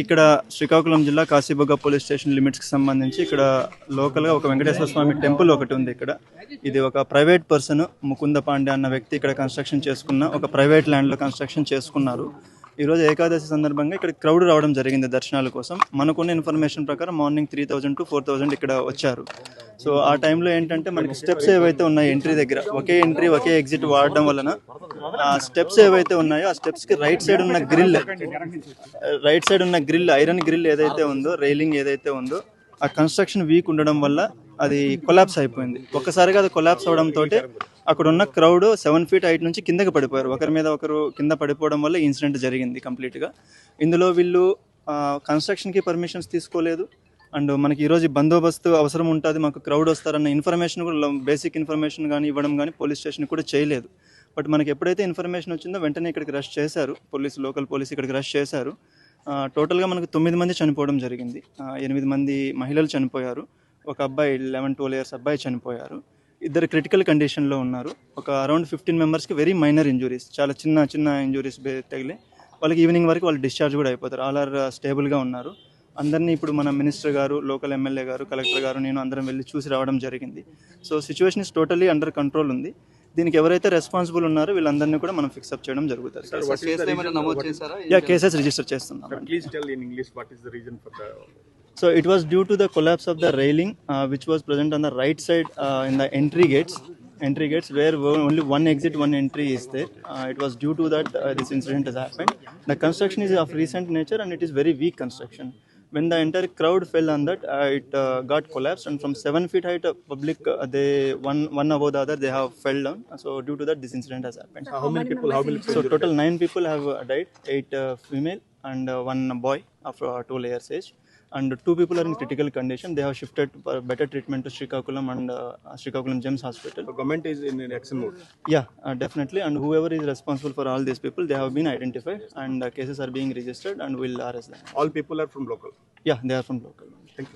ఇక్కడ శ్రీకాకుళం జిల్లా Kasibugga police station లిమిట్స్కి సంబంధించి ఇక్కడ లోకల్గా ఒక వెంకటేశ్వర స్వామి టెంపుల్ ఒకటి ఉంది ఇక్కడ. ఇది ఒక ప్రైవేట్ పర్సన్ ముకుంద పాండే అన్న వ్యక్తి ఇక్కడ కన్స్ట్రక్షన్ చేసుకున్న ఒక ప్రైవేట్ ల్యాండ్లో కన్స్ట్రక్షన్ చేసుకున్నారు. ఈరోజు ఏకాదశి సందర్భంగా ఇక్కడ క్రౌడ్ రావడం జరిగింది దర్శనాల కోసం. మనకున్న ఇన్ఫర్మేషన్ ప్రకారం morning three thousand to four thousand ఇక్కడ వచ్చారు. సో ఆ టైంలో ఏంటంటే మనకి స్టెప్స్ ఏవైతే ఉన్నాయో ఎంట్రీ దగ్గర ఒకే ఎంట్రీ ఒకే ఎగ్జిట్ వాడడం వలన ఆ స్టెప్స్ ఏవైతే ఉన్నాయో ఆ స్టెప్స్కి రైట్ సైడ్ ఉన్న గ్రిల్ రైట్ సైడ్ ఉన్న గ్రిల్ ఐరన్ గ్రిల్ ఏదైతే ఉందో రైలింగ్ ఏదైతే ఉందో ఆ కన్స్ట్రక్షన్ వీక్ ఉండడం వల్ల అది కొలాప్స్ అయిపోయింది. ఒక్కసారిగా అది కొలాప్స్ అవడంతో అక్కడ ఉన్న క్రౌడ్ సెవెన్ ఫీట్ హైట్ నుంచి కిందకి పడిపోయారు. ఒకరి మీద ఒకరు కింద పడిపోవడం వల్ల ఇన్సిడెంట్ జరిగింది కంప్లీట్గా ఇందులో వీళ్ళు కన్స్ట్రక్షన్కి పర్మిషన్స్ తీసుకోలేదు. అండ్ మనకి ఈరోజు బందోబస్తు అవసరం ఉంటుంది. మాకు క్రౌడ్ వస్తారన్న ఇన్ఫర్మేషన్ కూడా బేసిక్ ఇన్ఫర్మేషన్ కానీ ఇవ్వడం కానీ పోలీస్ స్టేషన్ కూడా చేయలేదు. బట్ మనకి ఎప్పుడైతే ఇన్ఫర్మేషన్ వచ్చిందో వెంటనే ఇక్కడికి రష్ చేశారు. పోలీసు లోకల్ పోలీస్ ఇక్కడికి రష్ చేశారు. టోటల్గా మనకు తొమ్మిది మంది చనిపోవడం జరిగింది. ఎనిమిది మంది మహిళలు చనిపోయారు. ఒక అబ్బాయి లెవెన్ ట్వెల్వ్ ఇయర్స్ అబ్బాయి చనిపోయారు. ఇద్దరు క్రిటికల్ కండిషన్లో ఉన్నారు. ఒక అరౌండ్ ఫిఫ్టీన్ మెంబర్స్కి వెరీ మైనర్ ఇంజురీస్ చాలా చిన్న చిన్న ఇంజురీస్ తగిలి వాళ్ళకి ఈవినింగ్ వరకు వాళ్ళు డిశ్చార్జ్ కూడా అయిపోతారు. ఆల్ ఆర్ స్టేబుల్గా ఉన్నారు. అందరినీ ఇప్పుడు మన మినిస్టర్ గారు లోకల్ ఎమ్మెల్యే గారు కలెక్టర్ గారు నేను అందరం వెళ్ళి చూసి రావడం జరిగింది. So situation is totally under control ఉంది. దీనికి ఎవరైతే రెస్పాన్సిబుల్ ఉన్నారో వీళ్ళందరినీ కూడా మనం ఫిక్సప్ చేయడం జరుగుతుంది. యా కేసెస్ రిజిస్టర్ చేస్తున్నాం. Please tell in English what is the reason for the. So it was due to the collapse of the railing, uh, which was present on the right side uh, in the entry gates. Entry gates where only one exit, one entry is there. Uh, it was due to that uh, this incident has happened. The construction is of recent nature and it is very weak construction. When the entire crowd fell on that, uh, it uh, got collapsed and from seven feet height, public uh, they one one above the other they have fell down. So due to that, this incident has happened. How many people, how many So total nine people have died, eight uh, female and uh, one boy of uh, two layers age. And two people are in critical condition. They have shifted for better treatment to Srikakulam and uh, Srikakulam Gems Hospital. The government is in an action mode. Yeah, uh, definitely. And whoever is responsible for all these people, they have been identified and uh, cases are being registered and we'll arrest them. All people are from local. Yeah, they are from local. Thank you.